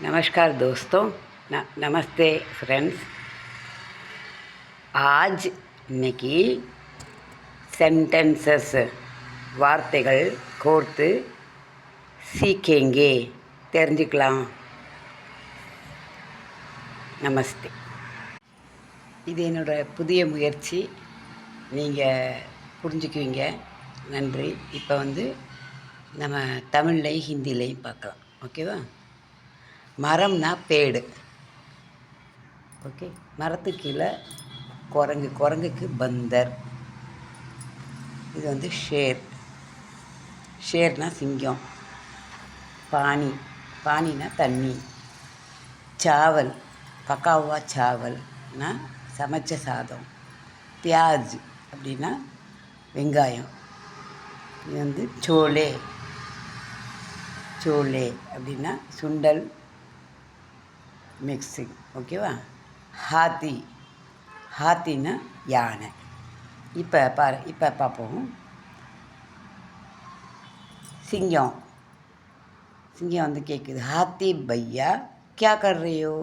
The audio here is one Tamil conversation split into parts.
नमस्कार दोस्तों न नमस्ते फ्रेंड्स आज இன்னைக்கு சென்டென்சஸ் வார்த்தைகள் கோர்த்து சீக்கேங்கே தெரிஞ்சுக்கலாம் நமஸ்தே இது என்னோடய புதிய முயற்சி நீங்கள் புரிஞ்சுக்குவீங்க நன்றி இப்போ வந்து நம்ம தமிழ்லையும் ஹிந்திலையும் பார்க்கலாம் ஓகேவா மரம்னா பேடு. ஓகே. மரத்துக்கு கீழே குரங்கு குரங்குக்கு பந்தர். இது வந்து ஷேர். ஷேர்னா சிங்கம். பானி பானினா தண்ணி. சாவல். பக்காவா சாவல்னா சமைச்ச சாதம். பியாஜ் அப்படின்னா வெங்காயம். இது வந்து சோளே. சோளே அப்படின்னா சுண்டல். மிக்சிங் ஓகேவா ஹாத்தி ஹாத்தின்னா யானை இப்போ பாரு இப்போ பார்ப்போம் சிங்கம் சிங்கம் வந்து கேட்குது ஹாத்தி பையா क्या कर रहे हो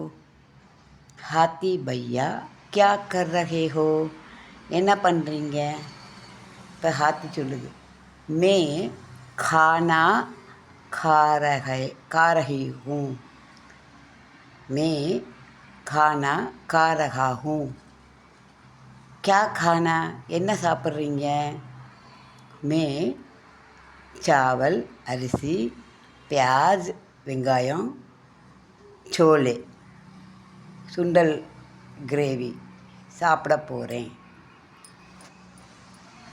हाथी भैया क्या कर रहे हो என்ன பண்ணுறீங்க இப்போ ஹாத்தி சொல்லுது மே खाना खा रहे खा रही हूँ मैं खाना खा रहा हूँ क्या खाना என்ன சாப்பிட்றீங்க மே சாவல் அரிசி பியாஸ் வெங்காயம் சோளே சுண்டல் கிரேவி சாப்பிட போகிறேன்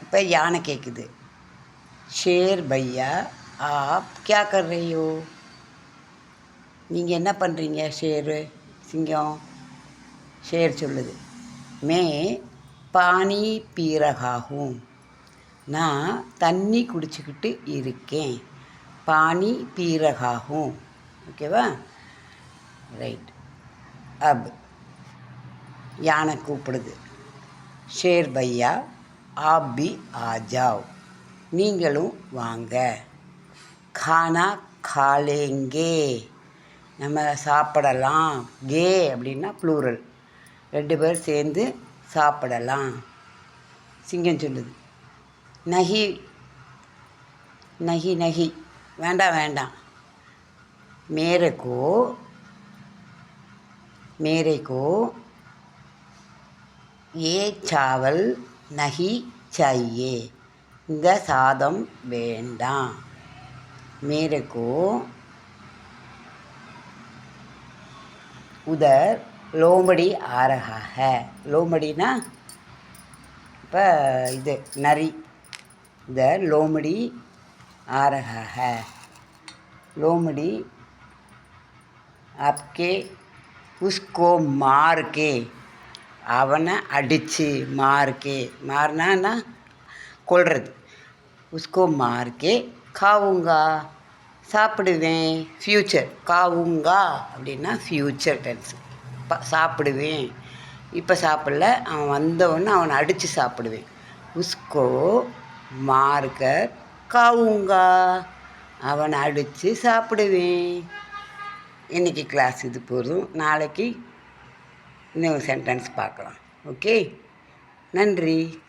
இப்போ யானை கேட்குது ஷேர் பையா ஆப் क्या कर रही हो நீங்கள் என்ன பண்ணுறீங்க ஷேரு சிங்கம் ஷேர் சொல்லுது. மே பானி பீரகாகும். நான் தண்ணி குடிச்சிக்கிட்டு இருக்கேன். பானி பீரகாகும். ஓகேவா? ரைட். அப் யானை கூப்பிடுது. ஷேர் பையா ஆப் பி நீங்களும் வாங்க. கானா காலேங்கே. நம்ம சாப்பிடலாம். கே அப்படின்னா ப்ளூரல் ரெண்டு பேர் சேர்ந்து சாப்பிடலாம். சிங்கம் சொல்லுது. நகி. நகி நகி. வேண்டாம் வேண்டாம். மேரைக்கோ. மேரைக்கோ. ஏ சாவல் நகி சாயே. இந்த சாதம் வேண்டாம். மேரைக்கோ. உதர் லோமடி ஆரகாக. லோமடினா இப்போ இது நரி. உதர் லோமடி ஆரகாக. லோமடி ஆப்கே உஸ்கோ மார்க்கே அவனை அடித்து மார்க்கே மாறினா கொள்வது உஸ்கோ மார்க்கே காவுங்கா. சாப்பிடுவேன். ஃப்யூச்சர் காவுங்கா அப்படின்னா ஃப்யூச்சர் டென்ஸ் இப்போ சாப்பிடுவேன். இப்போ சாப்பிடல. அவன் வந்தவொடனே அவனை அடித்து சாப்பிடுவேன். உஸ்கோ மார்க்கர் காவுங்கா. அவனை அடித்து சாப்பிடுவேன். இன்றைக்கி கிளாஸ் இது போதும். நாளைக்கு இன்னும் சென்டென்ஸ் பார்க்கலாம். ஓகே நன்றி.